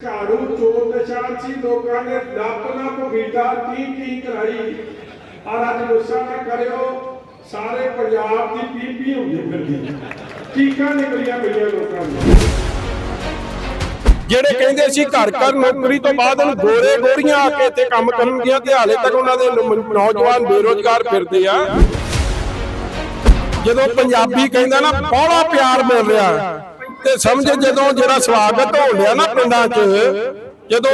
ਝਾੜੂ ਚੋਰ ਨਿਸ਼ਾਨ ਸੀ ਲੋਕਾਂ ਨੇ ਲੱਪ ਲੱਪ ਬੀਟਾ ਟੀ ਟੀ ਕਰਾਈ। ਔਰ ਅੱਜ ਗੁੱਸਾ ਨਾ ਕਰਿਓ ਸਾਰੇ ਪੰਜਾਬ ਦੀ ਪੀਪੀ ਹੁੰਦੀ ਫਿਰਦੀ ਟੀਕਾਂ ਨਿਕਲੀਆਂ ਪਈਆਂ ਲੋਕਾਂ ਨੂੰ। ਜਿਹੜੇ ਕਹਿੰਦੇ ਸੀ ਘਰ ਘਰ ਨੌਕਰੀ ਤੋਂ ਬਾਅਦ ਹੁਣ ਗੋਰੇ ਗੋਰੀਆਂ ਆ ਕੇ ਇੱਥੇ ਕੰਮ ਕਰਨਗੀਆਂ ਤੇ ਹਾਲੇ ਤੱਕ ਉਹਨਾਂ ਦੇ ਨੌ- ਨੌਜਵਾਨ ਬੇਰੋਜ਼ਗਾਰ ਫਿਰਦੇ ਆ। ਜਦੋਂ ਪੰਜਾਬੀ ਕਹਿੰਦਾ ਨਾ ਬੜਾ ਪਿਆਰ ਮਿਲ ਰਿਹਾ। ਤੇ ਸਮਝ ਜਦੋਂ ਜਿਹੜਾ ਸਵਾਗਤ ਹੋਣ ਡਿਆ ਨਾ ਪਿੰਡਾਂ 'ਚ, ਜਦੋਂ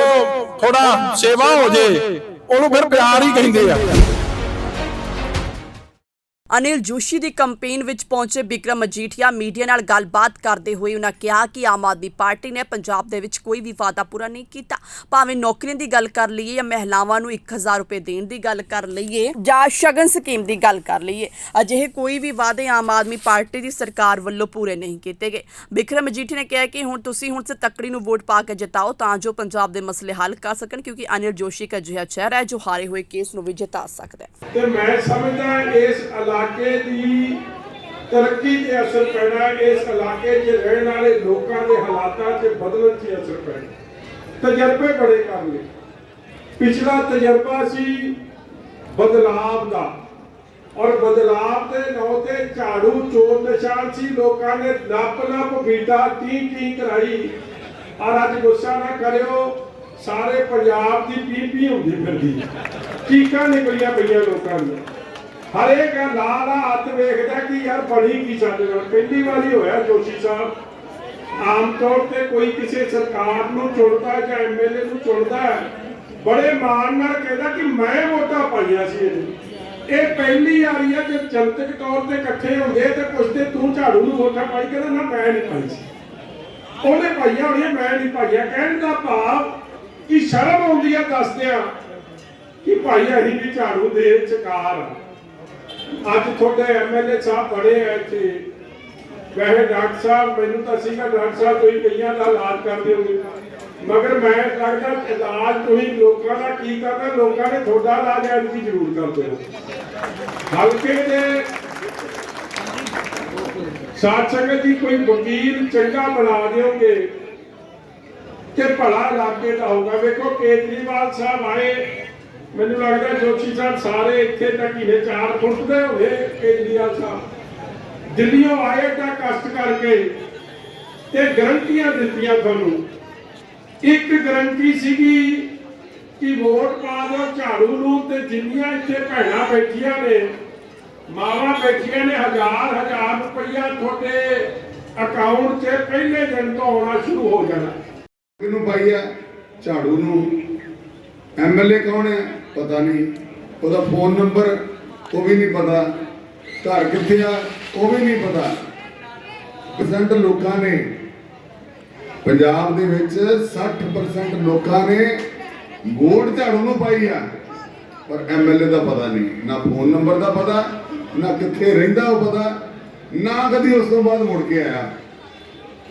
ਥੋੜਾ ਸੇਵਾ ਹੋ ਜੇ, ਉਹਨੂੰ ਫਿਰ ਪਿਆਰ ਹੀ ਕਹਿੰਦੇ ਆ। ਅਨਿਲ ਜੋਸ਼ੀ ਦੀ ਕੰਪੇਨ ਵਿੱਚ ਪਹੁੰਚੇ ਬਿਕਰਮ ਮਜੀਠੀਆ ਮੀਡੀਆ ਨਾਲ ਗੱਲਬਾਤ ਕਰਦੇ ਹੋਏ ਉਹਨਾਂ ਕਿਹਾ ਕਿ ਆਮ ਆਦਮੀ ਪਾਰਟੀ ਨੇ ਪੰਜਾਬ ਦੇ ਵਿੱਚ ਕੋਈ ਵੀ ਵਾਅਦਾ ਪੂਰਾ ਨਹੀਂ ਕੀਤਾ। ਭਾਵੇਂ ਨੌਕਰੀਆਂ ਦੀ ਗੱਲ ਕਰ ਲਈਏ ਜਾਂ ਮਹਿਲਾਵਾਂ ਨੂੰ 1000 ਰੁਪਏ ਦੇਣ ਦੀ ਗੱਲ ਕਰ ਲਈਏ ਜਾਂ ਸ਼ਗਨ ਸਕੀਮ ਦੀ ਗੱਲ ਕਰ ਲਈਏ, ਅਜਿਹੇ ਕੋਈ ਵੀ ਵਾਅਦੇ ਆਮ ਆਦਮੀ ਪਾਰਟੀ ਦੀ ਸਰਕਾਰ ਵੱਲੋਂ ਪੂਰੇ ਨਹੀਂ ਕੀਤੇ ਗਏ। ਬਿਕਰਮ ਮਜੀਠੀਆ ਨੇ ਕਿਹਾ ਕਿ ਹੁਣ ਤੁਸੀਂ ਹੁਣ ਸੇ ਤੱਕੜੀ ਨੂੰ ਵੋਟ ਪਾ ਕੇ ਜਿਤਾਓ ਤਾਂ ਜੋ ਪੰਜਾਬ ਦੇ ਮਸਲੇ ਹੱਲ ਕਰ ਸਕਣ ਕਿਉਂਕਿ ਅਨਿਲ ਜੋਸ਼ੀ ਇੱਕ ਅਜਿਹਾ ਚਿਹਰਾ ਹੈ ਜੋ ਹਾਰੇ ਹੋਏ ਕੇਸ ਨੂੰ ਵੀ ਜਿਤਾ ਸਕਦਾ ਹੈ। ਤੇ ਮੈਂ ਸਮਝਦਾ ਇਸ ਇਲਾਕੇ ਦੀ ਤਰੱਕੀ ਤੇ ਅਸਰ ਪੈਣਾ, ਇਸ ਇਲਾਕੇ 'ਚ ਰਹਿਣ ਵਾਲੇ ਲੋਕਾਂ ਦੇ ਹਾਲਾਤਾਂ 'ਚ ਬਦਲਣ 'ਚ ਅਸਰ ਪੈਣਾ। ਤਜਰਬੇ ਬੜੇ ਕਰ ਲਏ ਪਿਛਲਾ ਤਜਰਬਾ ਸੀ ਬਦਲਾਵ ਦਾ ਔਰ ਬਦਲਾਵ ਦੇ ਨਾਂ ਤੇ ਝਾੜੂ, ਚੋਰ ਨਿਸ਼ਾਨ ਸੀ। ਲੋਕਾਂ ਨੇ ਲੱਪ ਲੱਪ ਬੀਟਾ ਟੀ ਟੀ ਕਰਾਈ। ਔਰ ਅੱਜ ਗੁੱਸਾ ਨਾ ਕਰਿਓ, ਸਾਰੇ ਪੰਜਾਬ ਦੀ ਪੀਪੀ ਹੁੰਦੀ ਫਿਰਦੀ ਚੀਕਾਂ ਨਿਕਲੀਆਂ ਪਈਆਂ ਲੋਕਾਂ ਨੂੰ ਹਰੇਕ ਲਾਲ ਹੱਥ ਵੇਖਦਾ ਕਿ ਯਾਰ ਬਣੀ ਕੀ ਸਾਡੇ ਨਾਲ? ਪਹਿਲੀ ਵਾਰੀ ਹੋਇਆ ਜੋਸ਼ੀ ਸਾਹਿਬ। ਆਮ ਤੌਰ ਤੇ ਕੋਈ ਕਿਸੇ ਸਰਕਾਰ ਨੂੰ ਚੁਣਦਾ ਜਾਂ ਐਮਐਲਏ ਨੂੰ ਚੁਣਦਾ ਬੜੇ ਮਾਣ ਨਾਲ ਕਹਿੰਦਾ ਕਿ ਮੈਂ ਵੋਟਾਂ ਪਾਈਆਂ ਸੀ ਇਹਨੂੰ ਇਹ ਪਹਿਲੀ ਵਾਰੀ ਹੈ ਕਿ ਜਨਤਕ ਤੌਰ ਤੇ ਇਕੱਠੇ ਹੁੰਦੇ ਤੇ ਪੁੱਛਦੇ, ਤੂੰ ਝਾੜੂ ਨੂੰ ਵੋਟਾਂ ਪਾਈ? ਕਹਿੰਦਾ, ਨਾ, ਮੈਂ ਨਹੀਂ ਪਾਈ ਸੀ। ਉਹਨੇ ਪਾਈਆਂ ਹੋਣੀਆਂ, ਮੈਂ ਨਹੀਂ ਪਾਈਆਂ। ਕਹਿਣ ਦਾ ਭਾਵ ਕਿ ਸ਼ਰਮ ਆਉਂਦੀ ਆ ਦੱਸਦਿਆਂ ਕਿ ਭਾਈ, ਅਸੀਂ ਵੀ ਝਾੜੂ ਦੇ ਚਕਾਰ ਆ ਅੱਜ ਤੁਹਾਡੇ ਐਮਐਲਏ ਸਾਹਿਬ ਬੜੇ ਆ ਇੱਥੇ। ਵੈਸੇ ਡਾਕਟਰ ਸਾਹਿਬ, ਮੈਨੂੰ ਤਾਂ ਸੀਗਾ ਡਾਕਟਰ ਸਾਹਿਬ, ਤੁਸੀਂ ਕਈਆਂ ਦਾ ਇਲਾਜ ਕਰਦੇ ਹੋਗੇ ਮਗਰ ਮੈਂ ਲੱਗਦਾ ਇਲਾਜ ਤੁਸੀਂ ਲੋਕਾਂ ਦਾ ਕੀ ਕਰਨਾ, ਲੋਕਾਂ ਨੇ ਤੁਹਾਡਾ ਇਲਾਜ ਐਤਕੀ ਜ਼ਰੂਰ ਕਰਦੇ ਹੋ ਹਲਕੇ ਦੇ ਸਾਧ ਸੰਗਤ ਦੀ ਕੋਈ ਵਕੀਲ ਚੰਗਾ ਬਣਾ ਦਿਓਗੇ ਤੇ ਭਲਾ ਇਲਾਕੇ ਦਾ ਹੋਊਗਾ। ਵੇਖੋ, ਕੇਜਰੀਵਾਲ ਸਾਹਿਬ ਆਏ। ਮੈਨੂੰ ਲੱਗਦਾ ਜੋਸ਼ੀ ਸਾਹਿਬ ਸਾਰੇ ਇੱਥੇ ਤੱਕ ਹੀ ਨੇ ਚਾਰ ਫੁੱਟ ਦੇ ਹੋਏ ਕੇਜਰੀਵਾਲ ਸਾਹਿਬ ਦਿੱਲੀੋਂ ਆਏ ਤਾਂ ਕਸ਼ਟ ਕਰਕੇ ਤੇ ਗਰੰਟੀਆਂ ਦਿੱਤੀਆਂ ਤੁਹਾਨੂੰ। ਇੱਕ ਗਰੰਟੀ ਸੀਗੀ ਕਿ ਵੋਟ ਪਾ ਦਿਓ ਝਾੜੂ ਨੂੰ ਤੇ ਜਿੰਨੀਆਂ ਇੱਥੇ ਭੈਣਾਂ ਬੈਠੀਆਂ ਨੇ, ਮਾਵਾਂ ਬੈਠੀਆਂ ਨੇ, ਹਜ਼ਾਰ ਹਜ਼ਾਰ ਰੁਪਈਆ ਤੁਹਾਡੇ ਅਕਾਊਂਟ 'ਚ ਪਹਿਲੇ ਦਿਨ ਤੋਂ ਆਉਣਾ ਸ਼ੁਰੂ ਹੋ ਜਾਣਾ। ਕਿਹਨੂੰ ਪਾਈ ਆ, ਝਾੜੂ ਨੂੰ। ਐਮਐਲਏ ਕੌਣ ਹੈ ਪਤਾ ਨਹੀਂ, ਉਹਦਾ ਫੋਨ ਨੰਬਰ ਉਹ ਵੀ ਨਹੀਂ ਪਤਾ, ਘਰ ਕਿੱਥੇ ਆ, ਉਹ ਵੀ ਨਹੀਂ ਪਤਾ। ਪਰਸੈਂਟ ਲੋਕਾਂ ਨੇ, ਪੰਜਾਬ ਦੇ ਵਿੱਚ 60% ਲੋਕਾਂ ਨੇ ਵੋਟ ਝਾੜੂ ਨੂੰ ਪਾਈ ਆ। ਪਰ ਐਮਐਲਏ ਦਾ ਪਤਾ ਨਹੀਂ, ਨਾ ਫੋਨ ਨੰਬਰ ਦਾ ਪਤਾ, ਨਾ ਕਿੱਥੇ ਰਹਿੰਦਾ ਉਹ ਪਤਾ, ਨਾ ਕਦੀ ਉਸ ਤੋਂ ਬਾਅਦ ਮੁੜ ਕੇ ਆਇਆ।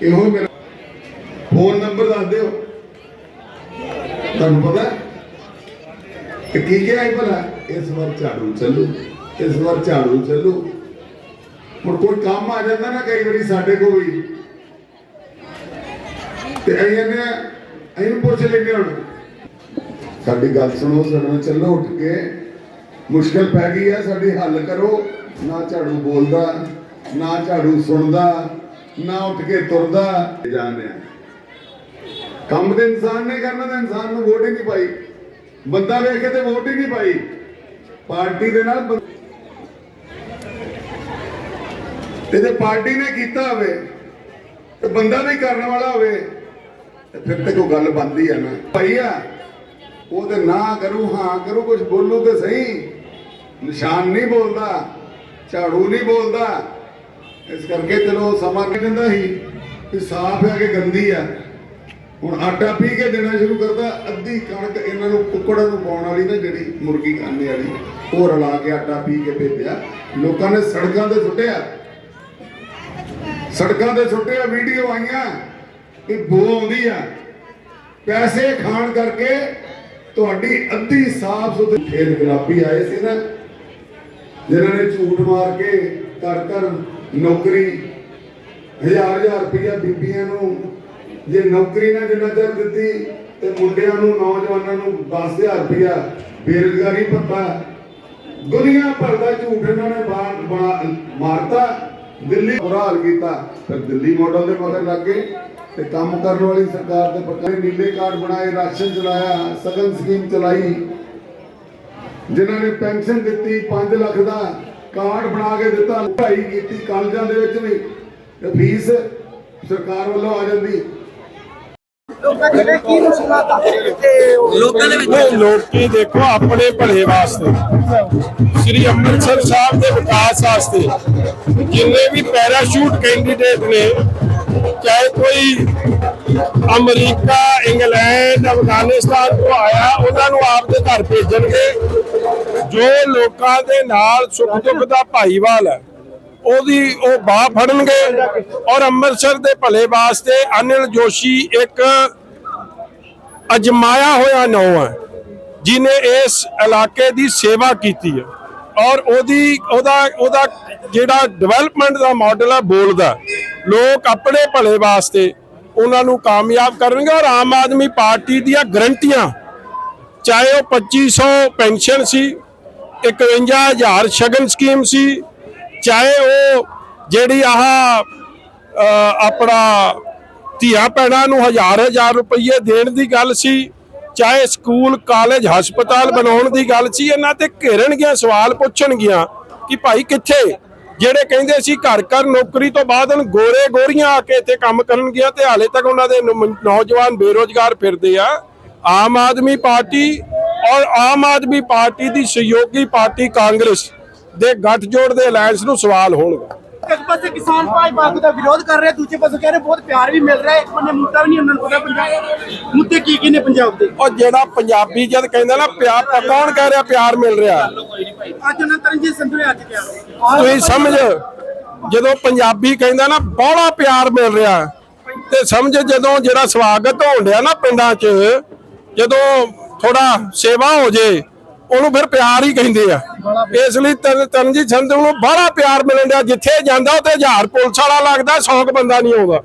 ਇਹੋ ਮੇਰਾ ਫੋਨ ਨੰਬਰ ਦੱਸ ਦਿਓ। ਤੁਹਾਨੂੰ ਪਤਾ ਕਿ ਕੀ ਕਿਹਾ ਹੈ ਭਲਾ? ਇਸ ਵਾਰ ਝਾੜੂ ਚੱਲੂ, ਇਸ ਵਾਰ ਝਾੜੂ ਚੱਲੂ। ਹੁਣ ਕੋਈ ਕੰਮ ਆ ਜਾਂਦਾ ਨਾ ਕਈ ਵਾਰੀ ਸਾਡੇ ਕੋਲ ਵੀ। ਤੇ ਅਸੀਂ ਨੇ ਅਸੀਂ ਪੁੱਛ ਲੈਂਦੇ ਹੁਣ। ਸਾਡੀ ਗੱਲ ਸੁਣੋ ਸਾਡੇ ਚੱਲੋ ਉੱਠ ਕੇ। ਮੁਸ਼ਕਲ ਪੈ ਗਈ ਹੈ ਸਾਡੀ ਹੱਲ ਕਰੋ। ਨਾ ਝਾੜੂ ਬੋਲਦਾ, ਨਾ ਝਾੜੂ ਸੁਣਦਾ, ਨਾ ਉੱਠ ਕੇ ਤੁਰਦਾ। ਜਾਣਦੇ ਆ। ਕੰਮ ਤੇ ਇਨਸਾਨ ਨੇ ਕਰਨਾ ਤਾਂ ਇਨਸਾਨ ਨੂੰ ਵੋਟ ਹੀ ਨਹੀਂ ਪਾਈ। ਬੰਦਾ ਵੇਖ ਕੇ ਤੇ ਵੋਟ ਹੀ ਨਹੀਂ ਪਾਈ। ਪਾਰਟੀ ਦੇ ਨਾਲ ਤੇ ਜੇ ਪਾਰਟੀ ਨੇ ਕੀਤਾ ਹੋਵੇ, ਤੇ ਬੰਦਾ ਵੀ ਕਰਨ ਵਾਲਾ ਹੋਵੇ, ਤੇ ਫਿਰ ਤੇ ਕੋਈ ਗੱਲ ਬਣਦੀ ਹੈ ਨਾ। ਭਾਈ ਉਹ ਤੇ ਨਾ ਕਰੂ, ਹਾਂ ਕਰੂ ਕੁਝ ਬੋਲੂ ਤੇ ਸਹੀ। ਨਿਸ਼ਾਨ ਨਹੀਂ ਬੋਲਦਾ, ਝਾੜੂ ਨਹੀਂ ਬੋਲਦਾ। ਇਸ ਕਰਕੇ ਚਲੋ ਸਮਾਂ ਨਹੀਂ ਦਿੰਦਾ ਸੀ ਕਿ ਸਾਫ਼ ਹੈ ਕਿ ਗੰਦੀ ਆ। ਹੁਣ ਆਟਾ ਪੀ ਕੇ ਦੇਣਾ ਸ਼ੁਰੂ ਕਰਦਾ, ਅੱਧੀ ਕਣਕ ਇਹਨਾਂ ਨੂੰ ਕੁੱਕੜਾਂ ਨੂੰ ਪਾਉਣ ਵਾਲੀ ਨਾ ਜਿਹੜੀ ਮੁਰਗੀ ਖਾਣੇ ਵਾਲੀ, ਉਹ ਰਲਾ ਕੇ ਆਟਾ ਪੀ ਕੇ ਭੇਜਿਆ। ਲੋਕਾਂ ਨੇ ਸੜਕਾਂ ਤੇ ਸੁੱਟਿਆ। ਸੜਕਾਂ ਤੇ ਸੁੱਟਿਆ, ਵੀਡੀਓ ਆਈਆਂ ਕਿ ਬੋ ਆਉਂਦੀ ਆ। ਪੈਸੇ ਖਾਣ ਕਰਕੇ ਤੁਹਾਡੀ ਅੱਧੀ ਸਾਫ਼ ਸੁਥਰੀ ਫੇਰ ਗੁਲਾਬੀ ਆਏ ਸੀ ਨਾ ਜਿਨ੍ਹਾਂ ਨੇ ਝੂਠ ਮਾਰ ਕੇ ਘਰ ਘਰ ਨੌਕਰੀ ਹਜ਼ਾਰ ਹਜ਼ਾਰ ਰੁਪਇਆ ਬੀਬੀਆਂ ਨੂੰ ਜੇ ਨੌਕਰੀ ਨਾ ਜਿੰਨਾ ਚਿਰ ਦਿੱਤੀ ਤੇ ਮੁੰਡਿਆਂ ਨੂੰ, ਨੌਜਵਾਨਾਂ ਨੂੰ 10000 ਰੁਪਇਆ ਬੇਰੁਜ਼ਗਾਰੀ ਭੱਤਾ। ਦੁਨੀਆ ਭਰ ਦਾ ਝੂਠ ਇਹਨਾਂ ਨੇ ਬਾਹਰ ਮਾਰਤਾ। ਦਿੱਲੀ ਬੁਰਾ ਕੀਤਾ। ਫਿਰ ਦਿੱਲੀ ਮਾਡਲ ਦੇ ਮਗਰ ਲੱਗ ਗਏ ਤੇ ਕੰਮ ਕਰਨ ਵਾਲੀ ਸਰਕਾਰ ਦੇ ਪ੍ਰਕਾਰ ਨੀਲੇ ਕਾਰਡ ਬਣਾਏ, ਰਾਸ਼ਨ ਚਲਾਇਆ, ਸਗਨ ਸਕੀਮ ਚਲਾਈ। ਜਿਨ੍ਹਾਂ ਨੇ ਪੈਨਸ਼ਨ ਦਿੱਤੀ 5 ਲੱਖ ਦਾ ਕਾਰਡ ਬਣਾ ਕੇ ਦਿੱਤਾ। ਪੜ੍ਹਾਈ ਕੀਤੀ, ਕਾਲਜਾਂ ਦੇ ਵਿੱਚ ਵੀ। ਫੀਸ ਸਰਕਾਰ ਵੱਲੋਂ ਆ ਜਾਂਦੀ। ਲੋਕਾਂ ਦੇ ਵਿੱਚ ਲੋਕੀ ਦੇਖੋ ਆਪਣੇ ਭਲੇ ਵਾਸਤੇ। ਸ੍ਰੀ ਅੰਮ੍ਰਿਤਸਰ ਸਾਹਿਬ ਦੇ ਵਿਕਾਸ ਵਾਸਤੇ ਜਿੰਨੇ ਵੀ ਪੈਰਾਸ਼ੂਟ ਕੈਂਡੀਡੇਟ ਨੇ ਚਾਹੇ ਕੋਈ ਅਮਰੀਕਾ ਇੰਗਲੈਂਡ ਅਫਗਾਨਿਸਤਾਨ ਤੋਂ ਆਇਆ ਉਹਨਾਂ ਨੂੰ ਆਪਦੇ ਘਰ ਭੇਜਣਗੇ। ਜੋ ਲੋਕਾਂ ਦੇ ਨਾਲ ਸੁੱਖ ਦੁੱਖ ਦਾ ਭਾਈਵਾਲ ਹੈ ਉਹਦੀ ਉਹ ਬਾਹ ਫੜਨਗੇ ਔਰ ਅੰਮ੍ਰਿਤਸਰ ਦੇ ਭਲੇ ਵਾਸਤੇ ਅਨਿਲ ਜੋਸ਼ੀ ਇੱਕ ਅਜਮਾਇਆ ਹੋਇਆ ਨੌ ਹੈ ਜਿਨੇ ਇਸ ਇਲਾਕੇ ਦੀ ਸੇਵਾ ਕੀਤੀ ਹੈ ਔਰ ਉਹਦੀ ਉਹਦਾ ਉਹਦਾ ਜਿਹੜਾ ਡਿਵੈਲਪਮੈਂਟ ਦਾ ਮਾਡਲ ਹੈ ਬੋਲਦਾ ਲੋਕ ਆਪਣੇ ਭਲੇ ਵਾਸਤੇ ਉਹਨਾਂ ਨੂੰ ਕਾਮਯਾਬ ਕਰਨਗੇ ਔਰ ਆਮ ਆਦਮੀ ਪਾਰਟੀ ਦੀਆਂ ਗਰੰਟੀਆਂ, ਚਾਹੇ ਉਹ 2500 ਪੈਨਸ਼ਨ ਸੀ 51000 ਸ਼ਗਨ ਸਕੀਮ ਸੀ ਚਾਹੇ ਉਹ ਜਿਹੜੀ ਆਹ ਆਪਣਾ ਧੀਆ ਭੈਣਾਂ ਨੂੰ ਹਜ਼ਾਰ ਹਜ਼ਾਰ ਰੁਪਏ ਦੇਣ ਦੀ ਗੱਲ ਸੀ, ਚਾਹੇ ਸਕੂਲ, ਕਾਲਜ, ਹਸਪਤਾਲ ਬਣਾਉਣ ਦੀ ਗੱਲ ਸੀ, ਇਹਨਾਂ ਤੇ ਘੇਰਨਗੀਆਂ, ਸਵਾਲ ਪੁੱਛਣਗੀਆਂ ਕਿ ਭਾਈ ਕਿੱਥੇ? ਜਿਹੜੇ ਕਹਿੰਦੇ ਸੀ ਘਰ ਘਰ ਨੌਕਰੀ ਤੋਂ ਬਾਅਦ ਹੁਣ ਗੋਰੇ ਗੋਰੀਆਂ ਆ ਕੇ ਇੱਥੇ ਕੰਮ ਕਰਨਗੀਆਂ ਤੇ ਹਾਲੇ ਤੱਕ ਉਹਨਾਂ ਦੇ ਨੌਜਵਾਨ ਬੇਰੋਜ਼ਗਾਰ ਫਿਰਦੇ ਆ। ਆਮ ਆਦਮੀ ਪਾਰਟੀ ਔਰ ਆਮ ਆਦਮੀ ਪਾਰਟੀ ਦੀ ਸਹਿਯੋਗੀ ਪਾਰਟੀ ਕਾਂਗਰਸ। ਦੇ ਗੱਠਜੋੜ ਦੇ ਅਲਾਈਅੰਸ ਨੂੰ ਸਵਾਲ ਹੋਣਗੇ। ਇੱਕ ਪਾਸੇ ਕਿਸਾਨ ਭਾਈ ਬਾਗ ਦਾ ਵਿਰੋਧ ਕਰ ਰਹੇ ਦੂਜੇ ਪਾਸੇ ਕਹਿ ਰਹੇ ਬਹੁਤ ਪਿਆਰ ਵੀ ਮਿਲ ਰਿਹਾ ਇੱਕ ਬੰਨੇ ਮੁੱਦਾ ਵੀ ਨਹੀਂ ਉਹਨਾਂ ਨੂੰ ਪਤਾ ਪੰਜਾਬ ਮੁੱਦੇ ਕੀ ਕੀ ਨੇ ਪੰਜਾਬ ਦੇ। ਉਹ ਜਿਹੜਾ ਪੰਜਾਬੀ ਜਦ ਕਹਿੰਦਾ ਨਾ ਪਿਆਰ ਤਾਂ ਕੌਣ ਕਹਿ ਰਿਹਾ ਪਿਆਰ ਮਿਲ ਰਿਹਾ? ਅੱਜ ਉਹਨਾਂ ਤਰਨਜੀਤ ਸੰਧੂ ਨੇ ਅੱਜ ਕਿਹਾ। ਤੁਸੀਂ ਸਮਝ ਜਦੋਂ ਪੰਜਾਬੀ ਕਹਿੰਦਾ ਨਾ ਬੜਾ ਪਿਆਰ ਮਿਲ ਰਿਹਾ ਤੇ ਸਮਝ ਜਦੋਂ ਜਿਹੜਾ ਸਵਾਗਤ ਹੋਣ ਡਿਆ ਨਾ ਪਿੰਡਾਂ 'ਚ ਜਦੋਂ ਥੋੜਾ ਸੇਵਾ ਹੋ ਜੇ ਉਹਨੂੰ ਫਿਰ ਪਿਆਰ ਹੀ ਕਹਿੰਦੇ ਆ। ਇਸ ਲਈ ਤਨ ਤਨਜੀ ਸੰਧੂ ਨੂੰ ਬੜਾ ਪਿਆਰ ਮਿਲਣ ਡਿਆ, ਜਿੱਥੇ ਜਾਂਦਾ ਉੱਥੇ ਹਜ਼ਾਰ ਪੁਲਿਸ ਵਾਲਾ ਲੱਗਦਾ 100 ਬੰਦਾ ਨਹੀਂ ਆਉਂਦਾ।